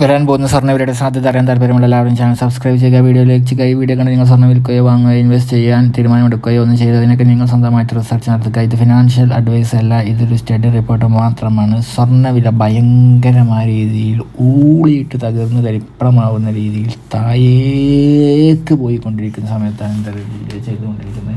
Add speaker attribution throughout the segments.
Speaker 1: വരാൻ പോകുന്ന സ്വർണവിലയുടെ സാധ്യത അറിയാൻ താല്പര്യമുള്ള എല്ലാവരും ചാനൽ സബ്സ്ക്രൈബ് ചെയ്യുക വീഡിയോ ലൈക്ക് ചെയ്യുക ഈ വീഡിയോ കണ്ട് നിങ്ങൾ സ്വർണ വിൽക്കുകയോ വാങ്ങുകയോ ഇൻവെസ്റ്റ് ചെയ്യാൻ തീരുമാനമെടുക്കുകയോ ഒന്നും ചെയ്തതിനൊക്കെ നിങ്ങൾ സ്വന്തമായിട്ട് റിസർച്ച് നടത്തുക. ഇത് ഫിനാൻഷ്യൽ അഡ്വൈസ് അല്ല ഇതൊരു സ്റ്റഡി റിപ്പോർട്ട് മാത്രമാണ്. സ്വർണവില ഭയങ്കരമായ രീതിയിൽ ഊളിയിട്ട് തകർന്ന് തരിപ്പണമാവുന്ന രീതിയിൽ താഴേക്ക് പോയിക്കൊണ്ടിരിക്കുന്ന സമയത്താണ് എന്താ ചെയ്തുകൊണ്ടിരിക്കുന്നത്.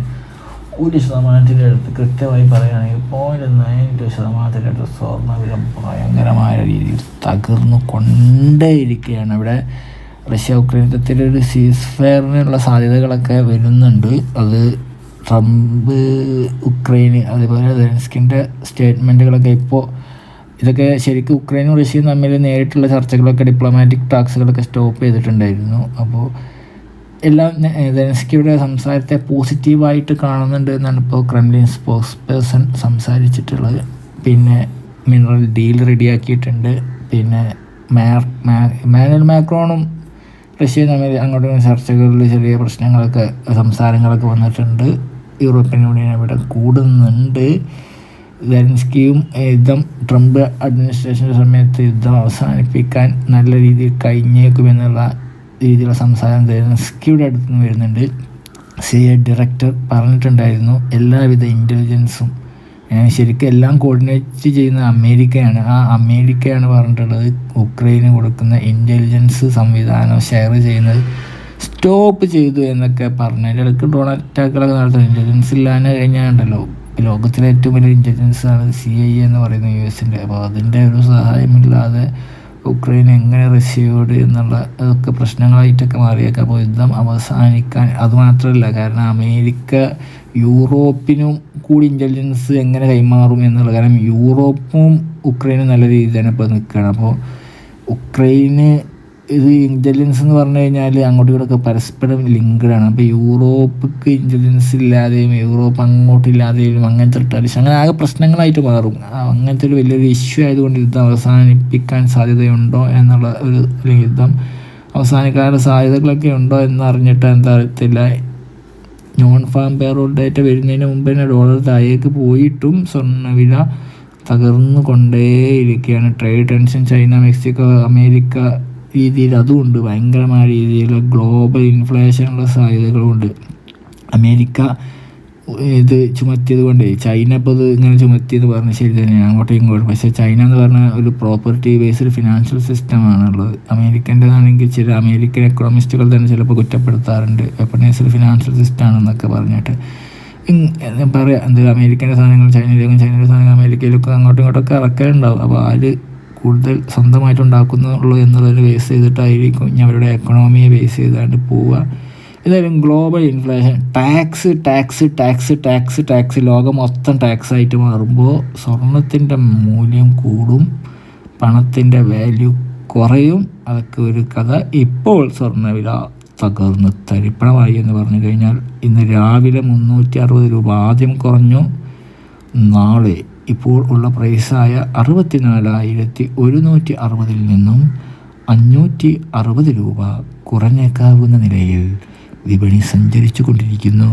Speaker 1: ഒരു ശതമാനത്തിന്റെ അടുത്ത് കൃത്യമായി പറയുകയാണെങ്കിൽ പോയിന്റ് നയൻ ടു ശതമാനത്തിന്റെ അടുത്ത് സ്വർണവില ഭയങ്കരമായ രീതിയിൽ തകർന്നു കൊണ്ടേയിരിക്കുകയാണ്. ഇവിടെ റഷ്യ ഉക്രൈൻ യുദ്ധത്തിലൊരു സീസ് ഫെയറിനുള്ള സാധ്യതകളൊക്കെ വരുന്നുണ്ട്. അത് ട്രംപ് ഉക്രൈന് അതേപോലെ സെലൻസ്കിന്റെ സ്റ്റേറ്റ്മെന്റുകളൊക്കെ ഇപ്പോൾ ഇതൊക്കെ ശരിക്കും ഉക്രൈനും റഷ്യയും തമ്മിൽ നേരിട്ടുള്ള ചർച്ചകളൊക്കെ ഡിപ്ലോമാറ്റിക് ടാക്സുകളൊക്കെ സ്റ്റോപ്പ് ചെയ്തിട്ടുണ്ടായിരുന്നു. അപ്പോൾ എല്ലാം സെലൻസ്കിയുടെ സംസാരത്തെ പോസിറ്റീവായിട്ട് കാണുന്നുണ്ട് എന്നാണ് ഇപ്പോൾ ക്രെംലിൻ സ്പോക്സ് പേഴ്സൺ സംസാരിച്ചിട്ടുള്ളത്. പിന്നെ മിനറൽ ഡീൽ റെഡിയാക്കിയിട്ടുണ്ട് പിന്നെ മാനുവൽ മാക്രോണും റഷ്യയും തമ്മിൽ അങ്ങോട്ടും ചർച്ചകളിൽ ചെറിയ പ്രശ്നങ്ങളൊക്കെ സംസാരങ്ങളൊക്കെ വന്നിട്ടുണ്ട്. യൂറോപ്യൻ യൂണിയൻ അവിടെ കൂടുന്നുണ്ട്. ലെൻസ്കിയും യുദ്ധം ട്രംപ് അഡ്മിനിസ്ട്രേഷന്റെ സമയത്ത് യുദ്ധം അവസാനിപ്പിക്കാൻ നല്ല രീതിയിൽ കഴിഞ്ഞേക്കുമെന്നുള്ള രീതിയിലുള്ള സംസാരം സെലൻസ്കിയുടെ അടുത്ത് നിന്ന് വരുന്നുണ്ട്. സി എ ഡയറക്ടർ പറഞ്ഞിട്ടുണ്ടായിരുന്നു എല്ലാവിധ ഇന്റലിജൻസും ശരിക്കും എല്ലാം കോർഡിനേറ്റ് ചെയ്യുന്ന അമേരിക്കയാണ്. ആ അമേരിക്കയാണ് പറഞ്ഞിട്ടുള്ളത് ഉക്രൈന് കൊടുക്കുന്ന ഇന്റലിജൻസ് സംവിധാനം ഷെയർ ചെയ്യുന്നത് സ്റ്റോപ്പ് ചെയ്തു എന്നൊക്കെ പറഞ്ഞു. അതിന്റെ ഇടയ്ക്ക് ഡ്രോൺ അറ്റാക്കുകളൊക്കെ നടത്തുന്നത് ഇന്റലിജൻസ് ഇല്ലാതെ കഴിഞ്ഞാണ്ടല്ലോ. ലോകത്തിലെ ഏറ്റവും വലിയ ഇന്റലിജൻസ് ആണ് സി ഐ എന്ന് പറയുന്ന യു എസിന്റെ അപ്പോൾ അതിന്റെ ഒരു സഹായമില്ലാതെ ഉക്രൈൻ എങ്ങനെ റഷ്യയോട് എന്നുള്ള അതൊക്കെ പ്രശ്നങ്ങളായിട്ടൊക്കെ മാറിയേക്കാം. അപ്പോൾ യുദ്ധം അവസാനിക്കാൻ അതുമാത്രമല്ല കാരണം അമേരിക്ക യൂറോപ്പിനും കൂടി ഇന്റലിജൻസ് എങ്ങനെ കൈമാറും എന്നുള്ളത് കാരണം യൂറോപ്പും ഉക്രൈനും നല്ല രീതിയിൽ തന്നെ ഇപ്പോൾ നിൽക്കുകയാണ്. അപ്പോൾ ഉക്രൈന് ഇത് ഇന്റലിജൻസ് എന്ന് പറഞ്ഞു കഴിഞ്ഞാൽ അങ്ങോട്ടും ഇങ്ങോട്ടൊക്കെ പരസ്പരം ലിങ്ക്ഡാണ് അപ്പോൾ യൂറോപ്പ്ക്ക് ഇന്റലിജൻസ് ഇല്ലാതെയും യൂറോപ്പ് അങ്ങോട്ടില്ലാതെയും അങ്ങനത്തെ ടെൻഷൻ അങ്ങനെ ആകെ പ്രശ്നങ്ങളായിട്ട് മാറും. അങ്ങനത്തെ ഒരു വലിയൊരു ഇഷ്യൂ ആയതുകൊണ്ട് യുദ്ധം അവസാനിപ്പിക്കാൻ സാധ്യതയുണ്ടോ എന്നുള്ള ഒരു യുദ്ധം അവസാനിക്കാനുള്ള സാധ്യതകളൊക്കെ ഉണ്ടോ എന്നറിഞ്ഞിട്ട് എന്താ അറിയത്തില്ല. നോൺ ഫാം പേറോൾ ഡേറ്റ വരുന്നതിന് മുമ്പ് തന്നെ ഡോളർ താഴേക്ക് പോയിട്ടും സ്വർണവില തകർന്നു കൊണ്ടേയിരിക്കുകയാണ് trade tension China Mexico America രീതിയിൽ അതുമുണ്ട്. ഭയങ്കരമായ രീതിയിലുള്ള ഗ്ലോബൽ ഇൻഫ്ലേഷനുള്ള സാധ്യതകളുമുണ്ട് അമേരിക്ക ഇത് ചുമത്തിയത് കൊണ്ട് ചൈന ഇപ്പോൾ ഇത് ഇങ്ങനെ ചുമത്തിയെന്ന് പറഞ്ഞാൽ ശരി തന്നെയാണ്. അങ്ങോട്ടും ഇങ്ങോട്ടും. പക്ഷേ ചൈന എന്ന് പറഞ്ഞാൽ ഒരു പ്രോപ്പർട്ടി ബേസ്ഡ് ഫിനാൻഷ്യൽ സിസ്റ്റമാണുള്ളത് അമേരിക്കന്റെതാണെങ്കിൽ ചില അമേരിക്കൻ എക്കണോമിസ്റ്റുകൾ തന്നെ ചിലപ്പോൾ കുറ്റപ്പെടുത്താറുണ്ട്. വെപ്പണൈസ്ഡ് ഫിനാൻഷ്യൽ സിസ്റ്റം ആണെന്നൊക്കെ പറഞ്ഞിട്ട്. പറയാം എന്താ അമേരിക്കന്റെ സാധനങ്ങൾ ചൈനയിലേക്കും ചൈനയുടെ സാധനങ്ങൾ അമേരിക്കയിലൊക്കെ അങ്ങോട്ടും ഇങ്ങോട്ടൊക്കെ ഇറക്കലുണ്ടാവും അപ്പോൾ ആര് കൂടുതൽ സ്വന്തമായിട്ട് ഉണ്ടാക്കുന്നുള്ളൂ എന്നുള്ളതിന് ബേസ് ചെയ്തിട്ടായിരിക്കും ഇനി അവരുടെ എക്കണോമിയെ ബേസ് ചെയ്താണ്ട് പോവുക. ഏതായാലും global inflation tax tax tax tax tax ലോകം മൊത്തം ടാക്സ് ആയിട്ട് മാറുമ്പോൾ സ്വർണത്തിന്റെ മൂല്യം കൂടും പണത്തിന്റെ വാല്യൂ കുറയും. അതൊക്കെ ഒരു കഥ. ഇപ്പോൾ സ്വർണവില തകർന്ന് തരിപ്പണമായി എന്ന് പറഞ്ഞു കഴിഞ്ഞാൽ ഇന്ന് രാവിലെ മുന്നൂറ്റി അറുപത് രൂപ ആദ്യം കുറഞ്ഞു നാളെ ഇപ്പോൾ ഉള്ള പ്രൈസായ അറുപത്തിനാലായിരത്തി ഒരുന്നൂറ്റി അറുപതിൽ നിന്നും അഞ്ഞൂറ്റി അറുപത് രൂപ കുറഞ്ഞേക്കാവുന്ന നിലയിൽ വിപണി സഞ്ചരിച്ചു കൊണ്ടിരിക്കുന്നു